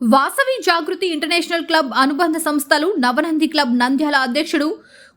వాసవి జాగృతి international club అనుబంధ సంస్థలు Navanandi club Nandyal అధ్యక్షుడు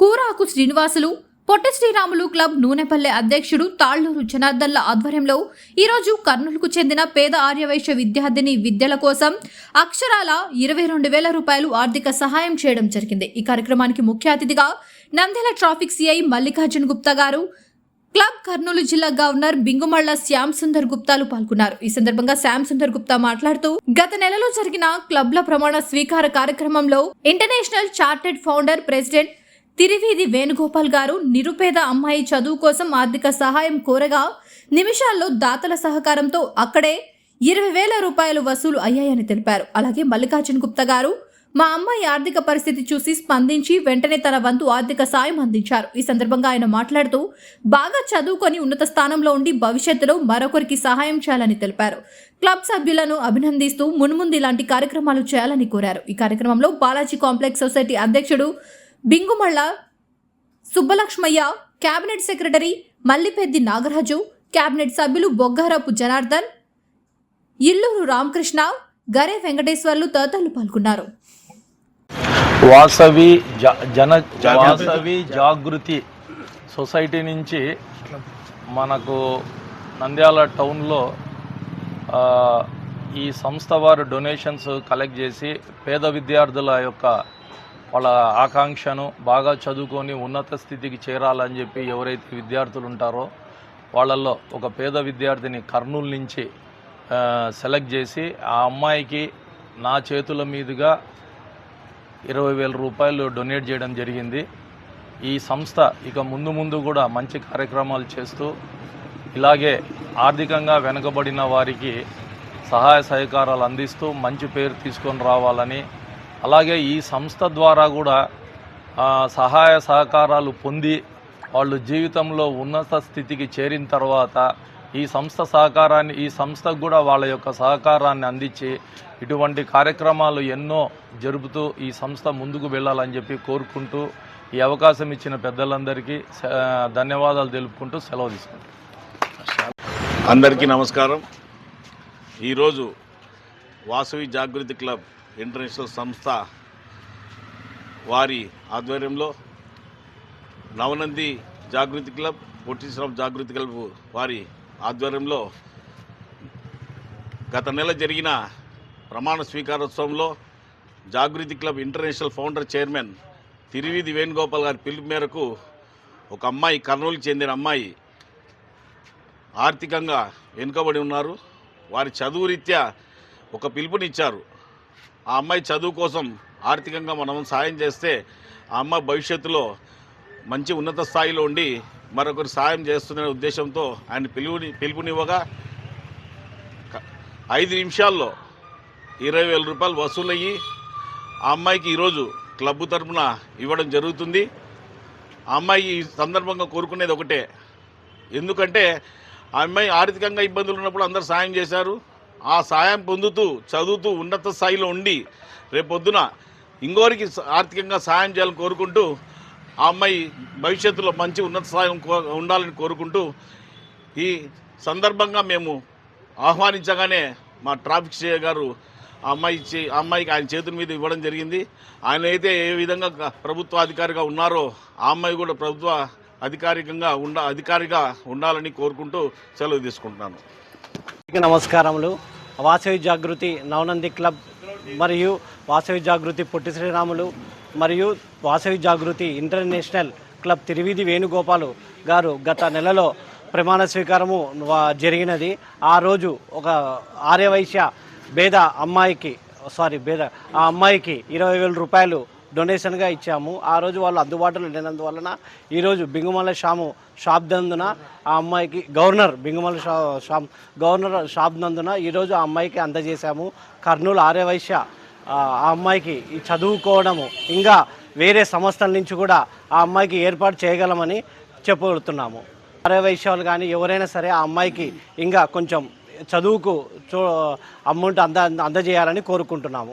కూరాకు శ్రీనివాసులు పొట్టి శ్రీరాములు క్లబ్ నూనెపల్లె అధ్యక్షుడు తాళ్ళూరు జనార్దన్ల ఆధ్వర్యంలో ఈరోజు కర్నూలుకు చెందిన పేద ఆర్యవైశ్య విద్యార్థిని విద్యల కోసం అక్షరాల ఇరవై రెండు వేల రూపాయలు ఆర్థిక సహాయం చేయడం జరిగింది. ఈ కార్యక్రమానికి ముఖ్య అతిథిగా Nandyal traffic CI Mallikarjun Gupta garu club Kurnool జిల్లా గవర్నర్ బింగుమళ్ళ శ్యామ్ సుందర్ గుప్తాలు పాల్గొన్నారు. ఈ సందర్భంగా శ్యామ్ సుందర్ గుప్తా మాట్లాడుతూ గత నెలలో జరిగిన క్లబ్ల ప్రమాణ స్వీకార కార్యక్రమంలో international chartered founder president Tiruveedhi Venugopal garu నిరుపేద అమ్మాయి చదువు కోసం ఆర్థిక సహాయం కోరగా నిమిషాల్లో దాతల సహకారంతో అక్కడే ఇరవై వేల రూపాయలు వసూలు అయ్యాయని తెలిపారు. అలాగే మల్లికార్జున్ గుప్తా గారు మా అమ్మాయి ఆర్థిక పరిస్థితి చూసి స్పందించి వెంటనే తన వంతు ఆర్థిక సాయం అందించారు. ఈ సందర్భంగా ఆయన మాట్లాడుతూ బాగా చదువుకొని ఉన్నత స్థానంలో ఉండి భవిష్యత్తులో మరొకరికి సహాయం చేయాలని తెలిపారు. క్లబ్ సభ్యులను అభినందిస్తూ మున్ముందు ఇలాంటి కార్యక్రమాలు చేయాలని కోరారు. ఈ కార్యక్రమంలో బాలాజీ కాంప్లెక్స్ సొసైటీ అధ్యక్షుడు Bingumalla Subbalakshmaiah cabinet secretary Mallipeddi Nagaraju cabinet సభ్యులు బొగ్గారపు జనార్దన్ ఇల్లూరు రామకృష్ణ గరే వెంకటేశ్వర్లు తదితరులు పాల్గొన్నారు. వాసవి జ జన వాసవి జాగృతి సొసైటీ నుంచి మనకు నంద్యాల టౌన్లో ఈ సంస్థ వారు డొనేషన్స్ కలెక్ట్ చేసి పేద విద్యార్థుల యొక్క వాళ్ళ ఆకాంక్షను బాగా చదువుకొని ఉన్నత స్థితికి చేరాలని చెప్పి ఎవరైతే విద్యార్థులు ఉంటారో వాళ్ళల్లో ఒక పేద విద్యార్థిని కర్నూలు నుంచి సెలెక్ట్ చేసి ఆ అమ్మాయికి నా చేతుల మీదుగా ఇరవై వేల రూపాయలు డొనేట్ చేయడం జరిగింది. ఈ సంస్థ ఇక ముందు ముందు కూడా మంచి కార్యక్రమాలు చేస్తూ ఇలాగే ఆర్థికంగా వెనుకబడిన వారికి సహాయ సహకారాలు అందిస్తూ మంచి పేరు తీసుకొని రావాలని అలాగే ఈ సంస్థ ద్వారా కూడా సహాయ సహకారాలు పొంది వాళ్ళు జీవితంలో ఉన్నత స్థితికి చేరిన తర్వాత ఈ సంస్థ సహకారాన్ని ఈ సంస్థకు కూడా వాళ్ళ యొక్క సహకారాన్ని అందించి ఇటువంటి కార్యక్రమాలు ఎన్నో జరుపుతూ ఈ సంస్థ ముందుకు వెళ్ళాలని చెప్పి కోరుకుంటూ ఈ అవకాశం ఇచ్చిన పెద్దలందరికీ ధన్యవాదాలు తెలుపుకుంటూ సెలవు తీసుకుంటాం అందరికీ నమస్కారం. ఈరోజు వాసవి జాగృతి క్లబ్ ఇంటర్నేషనల్ సంస్థ వారి ఆధ్వర్యంలో నవనంది జాగృతి క్లబ్ పొట్టిశ్రామ్ జాగృతి క్లబ్ వారి ఆధ్వర్యంలో గత నెల జరిగిన ప్రమాణ స్వీకారోత్సవంలో Jagruti club international founder chairman Tiruvidhi Venugopal గారి పిలుపు మేరకు ఒక అమ్మాయి కర్నూలు చెందిన అమ్మాయి ఆర్థికంగా వెనుకబడి ఉన్నారు. వారి చదువు రీత్యా ఒక పిలుపునిచ్చారు ఆ అమ్మాయి చదువు కోసం ఆర్థికంగా మనం సాయం చేస్తే ఆ అమ్మాయి భవిష్యత్తులో మంచి ఉన్నత స్థాయిలో ఉండి మరొకరు సాయం చేస్తుందనే ఉద్దేశంతో ఆయన పిలువుని పిలుపునివ్వగా ఐదు నిమిషాల్లో ఇరవై వేల రూపాయలు వసూలయ్యి ఆ అమ్మాయికి ఈరోజు క్లబ్ తరపున ఇవ్వడం జరుగుతుంది. ఆ అమ్మాయి ఈ సందర్భంగా కోరుకునేది ఒకటే. ఎందుకంటే ఆ అమ్మాయి ఆర్థికంగా ఇబ్బందులు ఉన్నప్పుడు అందరు సాయం చేశారు. ఆ సాయం పొందుతూ చదువుతూ ఉన్నత స్థాయిలో ఉండి రేపొద్దున ఇంకోరికి ఆర్థికంగా సాయం చేయాలని కోరుకుంటూ ఆ అమ్మాయి భవిష్యత్తులో మంచి ఉన్నత స్థాయి కో- ఉండాలని కోరుకుంటూ ఈ సందర్భంగా మేము ఆహ్వానించగానే మా ట్రాఫిక్ సిఐ గారు ఆ అమ్మాయి చే అమ్మాయికి ఆయన చేతుల మీద ఇవ్వడం జరిగింది. ఆయన అయితే ఏ విధంగా ప్రభుత్వ అధికారిగా ఉన్నారో ఆ అమ్మాయి కూడా ప్రభుత్వ అధికారికంగా ఉండ అధికారిగా ఉండాలని కోరుకుంటూ సెలవు తీసుకుంటున్నాను. నమస్కారములు. వాసవి జాగృతి నవనంది క్లబ్ మరియు వాసవి జాగృతి పొట్టి శ్రీరాములు మరియు వాసవి జాగృతి ఇంటర్నేషనల్ క్లబ్ తిరివిధి వేణుగోపాలు గారు గత నెలలో ప్రమాణ స్వీకారము జరిగినది. ఆ రోజు ఒక ఆర్యవైశ్య బేద అమ్మాయికి సారీ బేద ఆ అమ్మాయికి ఇరవై వేల రూపాయలు డొనేషన్గా ఇచ్చాము. ఆ రోజు వాళ్ళు అందుబాటులో లేనందువలన ఈరోజు బింగుమల షాము షాప్ నందున ఆ అమ్మాయికి గవర్నర్ బింగుమల షా షాప్ గవర్నర్ షాప్ నందున ఈరోజు ఆ అమ్మాయికి అందజేశాము. కర్నూలు ఆర్యవైశ్య ఆ అమ్మాయికి ఈ చదువుకోవడము ఇంకా వేరే సంస్థల నుంచి కూడా ఆ అమ్మాయికి ఏర్పాటు చేయగలమని చెప్పగలుగుతున్నాము ఆర్యవైశ్యాలు కానీ ఎవరైనా సరే ఆ అమ్మాయికి ఇంకా కొంచెం చదువుకు చూ అమౌంట్ అంద అందజేయాలని కోరుకుంటున్నాము.